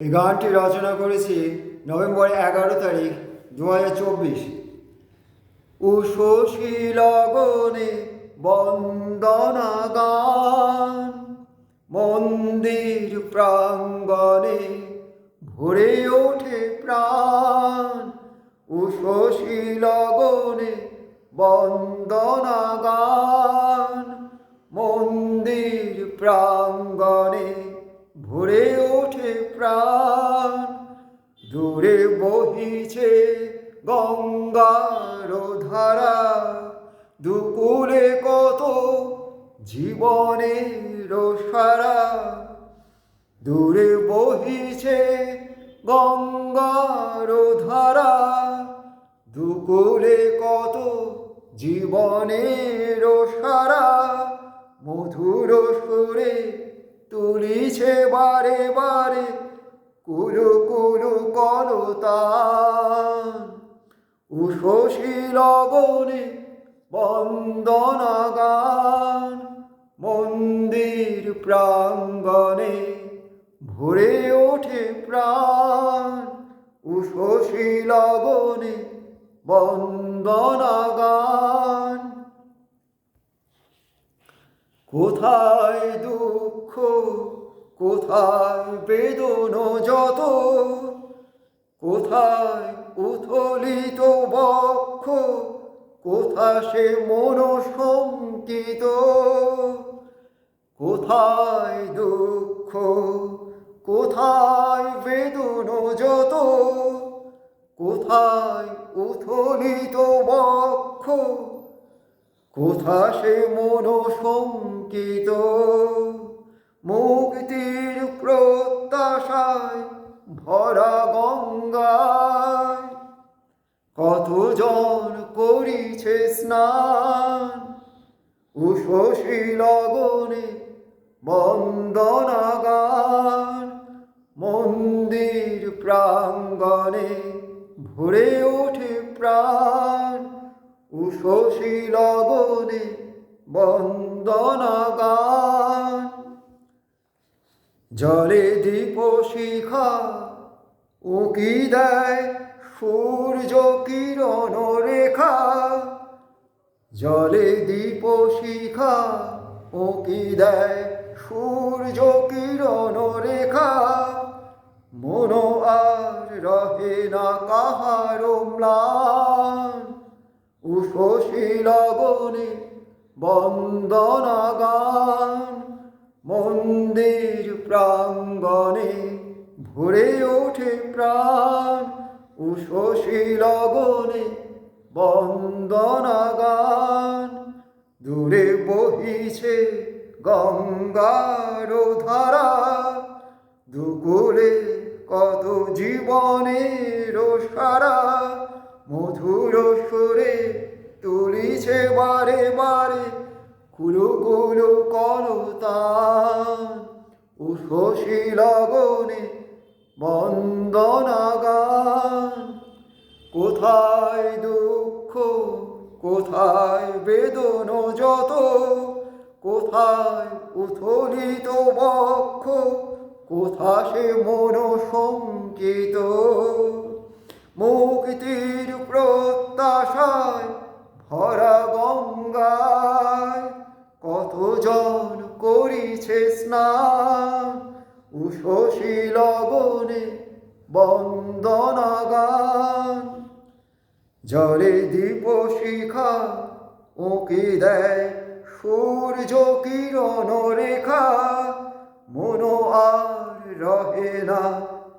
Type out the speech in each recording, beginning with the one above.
এই গানটি রচনা করেছি নভেম্বর এগারো তারিখ দু হাজার চব্বিশ। উষসী লগনে বন্দনা গান মন্দির প্রাঙ্গণে ভরে ওঠে প্রাণ। উষসী লগনে বন্দনা গান মন্দির প্রাঙ্গণে ভরে দূরে বহিছে গঙ্গার ধারা। দুকুলে কত জীবনের সারা। দূরে বহিছে গঙ্গার ধারা। দুকুলে কত জীবনের সারা। মধুর সুরে তুলিছে বারে বারে কুলু কুলু কলতান উষসী লগনে বন্দনা গান মন্দির প্রাঙ্গণে ভরে ওঠে প্রাণ। উষসী লগনে বন্দনা গান কোথায় দুঃখ কোথায় বেদন যত, কোথায় উথলিত বক্ষ, কোথা সে মন শঙ্কিত কোথায় দুঃখ, কোথায় বেদন যত, কোথায় উথলিত বক্ষ, কোথা সে মন শঙ্কিত মুক্তির প্রত্যাশায় ভরা গঙ্গায় কতজন করিছে স্নান? উষসী লগনে বন্দনা গান মন্দির প্রাঙ্গণে ভরে ওঠে প্রাণ। উষসী লগনে বন্দনা গান জলে দীপ শিখা, উকি দেয় সূর্য কিরণ রেখা। জলে দীপ শিখা, উকি দেয় সূর্য কিরণ রেখা। মন আর রহে না কাহার ম্লান। উষসী লগনে বন্দনা গান। মন্দির প্রাঙ্গণে ভরে ওঠে প্রাণ উষসী লগনে বন্দনা গান দূরে বহিছে গঙ্গার ধারা, দুকুলে কত জীবনের সারা। মধুর সুরে তুলিছে বারে বারে কুলু কুলু কলতান উষসী লগনে বন্দনা গান কোথায় দুঃখ, কোথায় বেদন যত, কোথায় উথলিত বক্ষ, কোথা সে মন শঙ্কিত। মুক্তির প্রত্যাশায় ভরা কতজন করিছে স্নান। উষসী লগনে বন্দনা গান জলে দীপ শিখা উঁকি দেয় সূর্য কিরণ রেখা। মন আর রহে না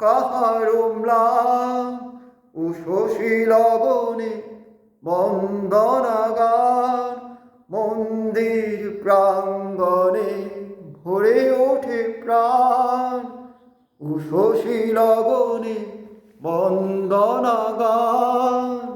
কাহার ম্লান উষসী লগনে বন্দনা গান মন্দির প্রাঙ্গণে ভরে ওঠে প্রাণ। উষশী লগনে বন্দনা গান।